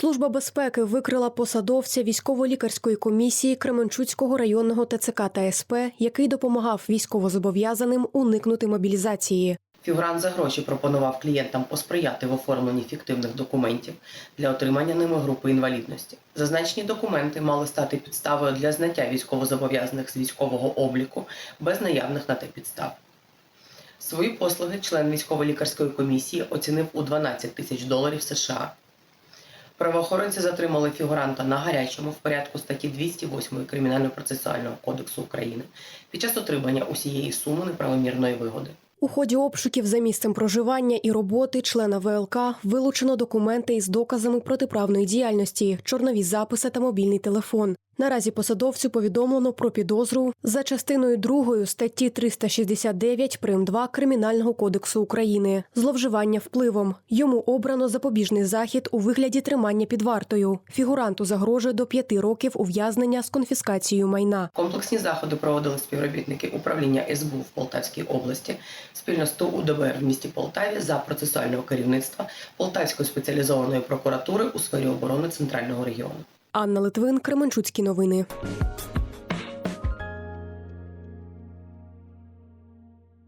Служба безпеки викрила посадовця військово-лікарської комісії Кременчуцького районного ТЦК та СП, який допомагав військовозобов'язаним уникнути мобілізації. Фігурант за гроші пропонував клієнтам посприяти в оформленні фіктивних документів для отримання ними групи інвалідності. Зазначені документи мали стати підставою для зняття військовозобов'язаних з військового обліку без наявних на те підстав. Свої послуги член військово-лікарської комісії оцінив у 12 тисяч доларів США. Правоохоронці затримали фігуранта на гарячому в порядку статті 208 Кримінально-процесуального кодексу України під час отримання усієї суми неправомірної вигоди. У ході обшуків за місцем проживання і роботи члена ВЛК вилучено документи із доказами протиправної діяльності, чорнові записи та мобільний телефон. Наразі посадовцю повідомлено про підозру за частиною 2 статті 369 прим. 2 Кримінального кодексу України зловживання впливом. Йому обрано запобіжний захід у вигляді тримання під вартою. Фігуранту загрожує до 5 років ув'язнення з конфіскацією майна. Комплексні заходи проводили співробітники управління СБУ в Полтавській області спільно з ТУ УДБР в місті Полтаві за процесуального керівництва Полтавської спеціалізованої прокуратури у сфері оборони центрального регіону. Анна Литвин, Кременчуцькі новини.